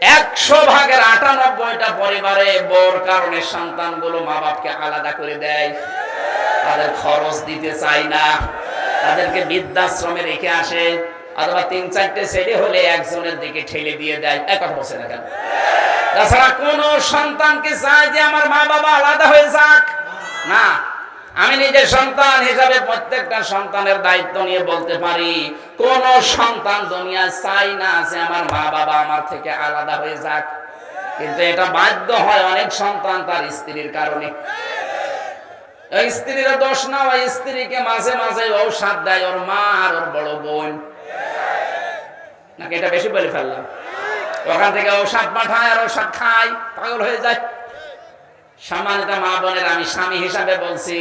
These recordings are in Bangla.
একশো ভাগের আটানব্বইটা পরিবারে বোর কারণে সন্তানগুলো মা বাপকে আলাদা করে দেয়। তাদের খরচ দিতে চায় না। তাদেরকে বৃদ্ধাশ্রমে রেখে আসে। অথবা তিন চারটে ছেলে হলে একজনের দিকে ঠেলে দিয়ে দেয়। এক কথা বলছে না তাছাড়া কোন সন্তানকে চায় যে আমার মা বাবা আলাদা হয়ে যাক। না। আমি নিজের সন্তান হিসাবে প্রত্যেকটা সন্তানের দায়িত্ব নিয়ে বলতে পারি, কোন সন্তান দুনিয়া চাই না যে আমার মা বাবা আমার থেকে আলাদা হয়ে যাক। কিন্তু এটা বাধ্য হয় অনেক সন্তান তার স্ত্রীর কারণে। স্ত্রীর দোষ না, ওই স্ত্রীকে মাঝে মাঝে ঔষধ দেয়, ওর মা আর ওর বড় বোন। নাকি এটা বেশি বলে ফেললাম? ওখান থেকে ঔষধ পাঠায় আর ঔষধ খায়, পাগল হয়ে যায়। সম্মানিত মা বোনের, আমি স্বামী হিসাবে বলছি,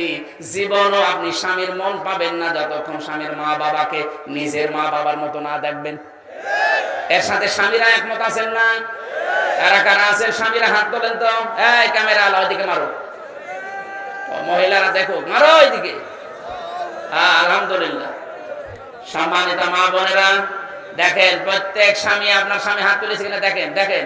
জীবনও আপনি স্বামীর মন পাবেন না যতক্ষণ স্বামীর মা বাবাকে নিজের মা বাবার মতো না দেখবেন। এর সাথে স্বামীরা একমত আছেন না? কারা কারা আছেন? স্বামীরা হাত তোলেন তো। এই ক্যামেরা আলো, ওইদিকে মারো। মহিলারা দেখো, মারো ওইদিকে। আলহামদুলিল্লাহ। সম্মানিত মা বোনেরা, দেখেন, প্রত্যেক স্বামী আপনার স্বামী হাত তুলেছে কিনা দেখেন দেখেন।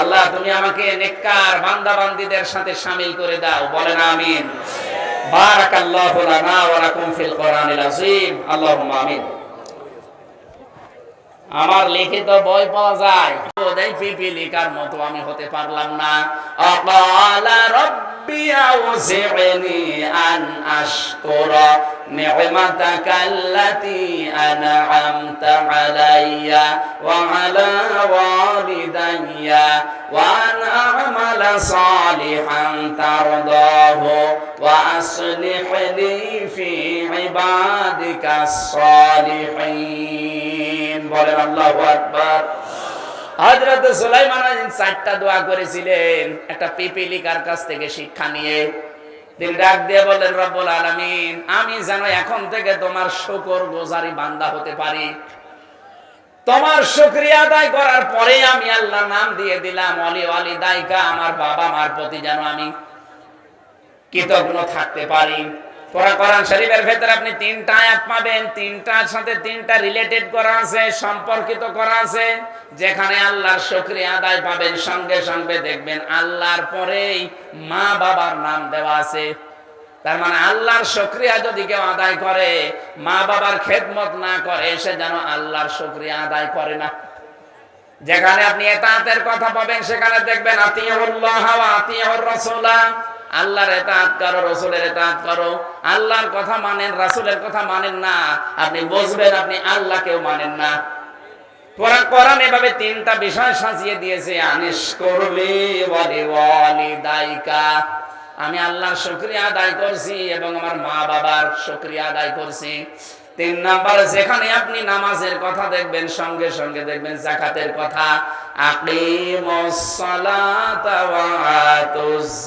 আল্লাহ, তুমি আমাকে নেককার বান্দা বান্দীদের সাথে শামিল করে দাও। বলেন আমিন। বারাকাল্লাহু লানা ওয়া লাকুম ফিল কোরআনিল আযীম। আল্লাহুম্মা আমিন। আমার লিখিত বই পাওয়া যায়। ওদের পিপিলিকার মতো আমি হতে পারলাম না। অকালা রব্বি আউজিনি আন আশকুরা। আলাইয়া ওয়া আলা ওয়ালিদাইয়া ওয়া আন আ'মালা সালিহান তারদাহু ওয়া আসলিহ লি ফি ইবাদিকা সালিহিন। বলেন আল্লাহু আকবার। হযরত সুলাইমান চারটা দোয়া করেছিলেন। একটা পিপিলিকার কাছ থেকে শিক্ষা নিয়ে আমি যেন এখন থেকে তোমার শুকর গোজারি বান্দা হতে পারি। তোমার শুক্রিয়া আদায় করার পরে আমি আল্লাহ নাম দিয়ে দিলাম, অলি অলি দায়িকা, আমার বাবা মার প্রতি যেন আমি কৃতজ্ঞ থাকতে পারি। যেখানে আল্লাহর আদায় পাবেন, সঙ্গে সঙ্গে দেখবেন আল্লাহর পরেই মা বাবার নাম দেওয়া আছে। তার মানে আল্লাহর যদি কেউ আদায় করে, মা বাবার খেদমত না করে, সে যেন আল্লাহর শুকরিয়া আদায় করে না। যেখানে আপনি এতাতের কথা পাবেন, সেখানে দেখবেন আতিউল্লাহ আতিউর রাসূলা। আল্লাহর এতাত করো, রসুলের এতাত করো। আল্লাহর কথা মানেন, রাসুলের কথা মানেন না। আপনি বুঝবেন, আপনি আল্লাহকেও মানেন না। আমি আল্লাহর শুক্রিয়া আদায় করছি এবং আমার মা বাবার শুক্রিয়া আদায় করছি। তিন নাম্বার, যেখানে আপনি নামাজের কথা দেখবেন, সঙ্গে সঙ্গে দেখবেন জাকাতের কথা।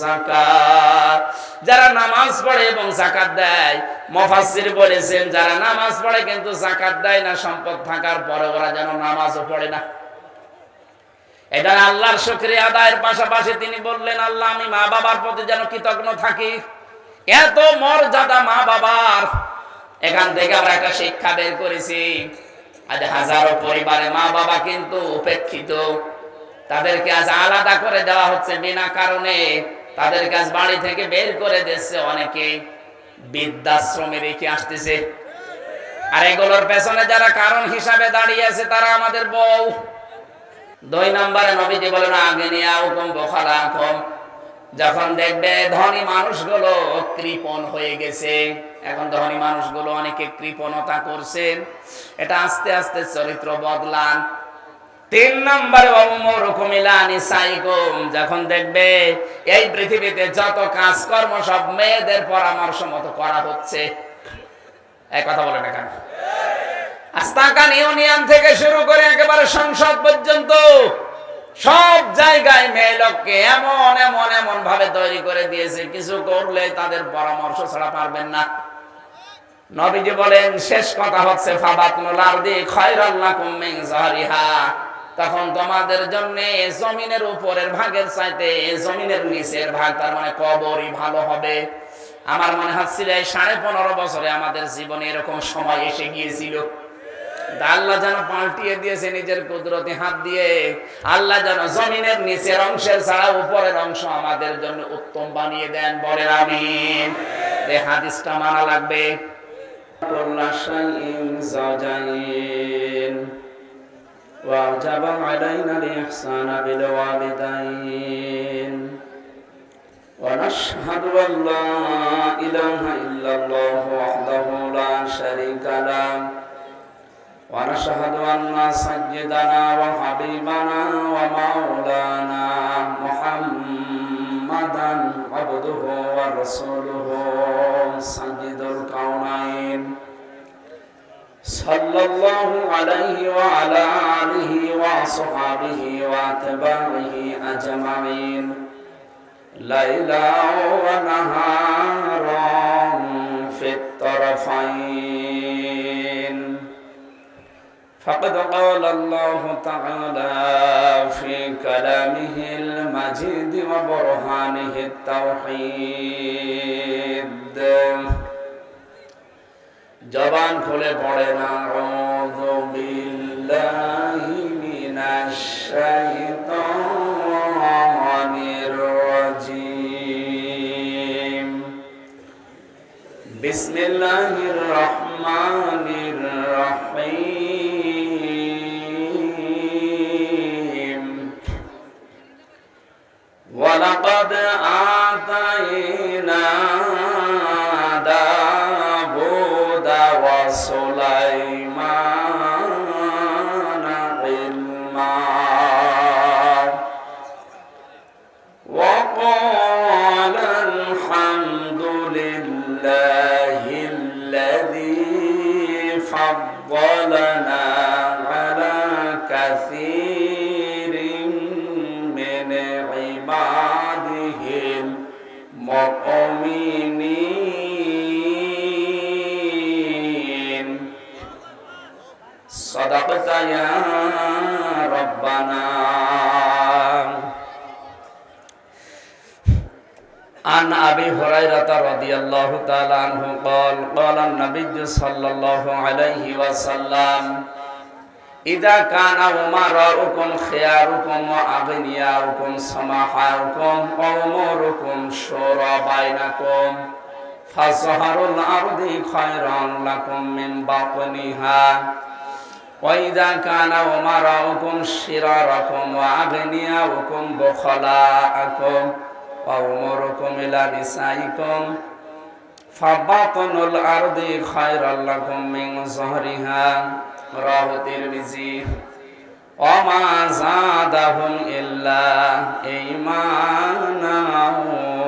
যাকাত যারা নামাজ পড়ে এবং জাকাত দেয়, মুফাসসির বলেছেন, যারা নামাজ পড়ে কিন্তু জাকাত দেয় না, সম্পদ থাকার পরে ওরা যেন নামাজও পড়ে না। এটা আল্লাহর শুকরিয়া আদায়ের পাশাপাশি তিনি বললেন, আল্লাহ, আমি মা বাবার প্রতি যেন কৃতজ্ঞ থাকি। এত মর্যাদা মা বাবার এখান থেকে আমরা একটা শিক্ষা বের করেছি। আজ হাজারো পরিবারে মা বাবা কিন্তু উপেক্ষিত। তাদেরকে আজ আলাদা করে দেওয়া হচ্ছে বিনা কারণে। তাদেরকে আজ বাড়ি থেকে বের করে দিচ্ছে অনেকে। বৃদ্ধাশ্রমে রেখে আসতেছে। আর এগুলোর পেছনে যারা কারণ হিসাবে দাঁড়িয়ে আছে, তারা আমাদের বউ। দুই নম্বরে নবীজি বলেন, আগে নিয়ে হুকুম বখালা কম যখন দেখবে ধনী মানুষগুলো কৃপণ হয়ে গেছে, এখন ধনী মানুষগুলো অনেকে কৃপণতা করছেন এটা আস্তে আস্তে চরিত্র বদলান। তিন নম্বরে যখন দেখবে এই পৃথিবীতে যত কাজকর্ম সব মেয়েদের পরামর্শ মতো করা হচ্ছে। এক কথা বলে না কেন? আস্তাকান ইউনিয়ন থেকে শুরু করে একেবারে সংসদ পর্যন্ত সব জায়গায় মেয়ে লোককে এমন এমন এমন ভাবে তৈরি করে দিয়েছে, কিছু করলে তাদের পরামর্শ ছাড়া পারবেন না। নবীজি বলেন, শেষ কথা হচ্ছে তখন তোমাদের জন্য জমিনের উপরের ভাগের চাইতে জমিনের নিচের ভাগ তার মানে কবরই ভালো হবে। আমার মনে হচ্ছিল সাড়ে পনেরো বছরে আমাদের জীবনে এরকম সময় এসে গিয়েছিল। আল্লাহ যেন পাল্টিয়ে দিয়েছে নিজের কুদরতি হাত দিয়ে। আল্লাহ যেন জমিনের নিচের অংশের ছাড়া উপরের অংশ আমাদের জন্য উত্তম বানিয়ে দেন বলে আমি এই হাদিসটা মানা লাগবে। ونشهد أن لا إله إلا الله وحده لا شريك له ونشهد أن سيدنا وحبيبنا ومولانا محمدا عبده ورسوله سيد الكونين صلى الله عليه وعلى آله وصحبه واتباعه أجمعين ليلا ونهارا فقد قال الله تعالى في كلامه المجيد وبرهانه التوحيد জবান খুলে পড়ে না আউযু বিল্লাহি মিনাশ শাইতানির রাজিম বিসমিল্লাহির রহমানির صدقت يا ربنا عن ابي هريره رضي الله تعالى عنه قال قال النبي صلى الله عليه وسلم إذا كان أمراؤكم خياركم وأغنياؤكم سماحاؤكم وأموركم شورى بينكم فظهر الأرض خيرا لكم من باطنها وإذا كان أمراؤكم شراركم وأغنياؤكم بخلاءكم وأموركم إلى نسائكم فباطن الأرض خيرا لكم من ظهرها رواه الترمذي وما زادهم إلا إيمانا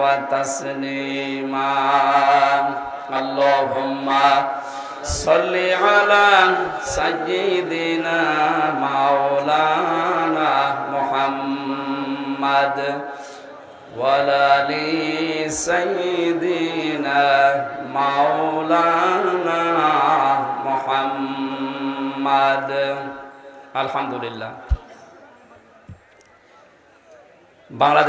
وتسليما اللهم صل على سيدنا مولانا محمد وعلى آل سيدنا مولانا محمد الحمد لله বাংলাদেশ